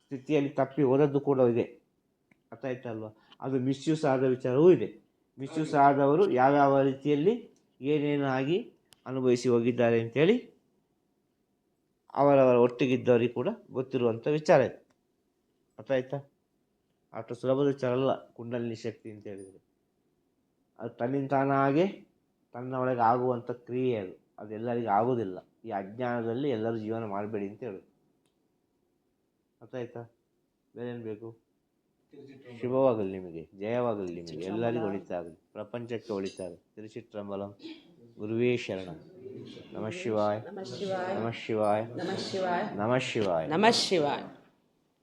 ಸ್ಥಿತಿಯಲ್ಲಿ ತಪ್ಪಿ ಹೋದದ್ದು ಕೂಡ ಇದೆ. ಅರ್ಥ ಆಯ್ತಲ್ವ ಅದು ಮಿಸ್ಯೂಸ್ ಆದ ವಿಚಾರವೂ ಇದೆ. ಮಿಸ್ಯೂಸ್ ಆದವರು ಯಾವ್ಯಾವ ರೀತಿಯಲ್ಲಿ ಏನೇನಾಗಿ ಅನುಭವಿಸಿ ಹೋಗಿದ್ದಾರೆ ಅಂತೇಳಿ ಅವರವರ ಒಟ್ಟಿಗಿದ್ದವರಿಗೆ ಕೂಡ ಗೊತ್ತಿರುವಂಥ ವಿಚಾರ ಇದೆ. ಅರ್ಥ ಆಯ್ತಾ? ಅಷ್ಟು ಸುಲಭದ ವಿಚಾರ ಅಲ್ಲ, ಕುಂಡಲಿನಿ ಶಕ್ತಿ ಅಂತ ಹೇಳಿದರೆ. ಅದು ತನ್ನಿಂದ ತಾನಾಗೆ ತನ್ನ ಒಳಗೆ ಆಗುವಂಥ ಕ್ರಿಯೆ ಅದು. ಅದು ಎಲ್ಲರಿಗೂ ಆಗೋದಿಲ್ಲ. ಈ ಅಜ್ಞಾನದಲ್ಲಿ ಎಲ್ಲರೂ ಜೀವನ ಮಾಡಬೇಡಿ ಅಂತ ಹೇಳೋದು ಅರ್ಥ ಆಯ್ತಾ? ಬೇರೆ ಏನು ಬೇಕು? ಶುಭವಾಗಲಿ ನಿಮಗೆ, ಜಯವಾಗಲಿ ನಿಮಗೆ. ಎಲ್ಲರಿಗೂ ಒಳಿತಾಗಲಿ. ಪ್ರಪಂಚಕ್ಕೆ ಒಳಿತಾಗಲಿ. ತಿರುಚಿಟ್ರಂಬಲಂ. ಗುರುವೇ ಶರಣ ನಮಃ ಶಿವಾಯ ನಮಃ ಶಿವಾಯ ನಮಃ ಶಿವಾಯ ನಮಃ ಶಿವಾಯ ನಮಃ ಶಿವಾಯ ನಮಃ ಶಿವಾಯ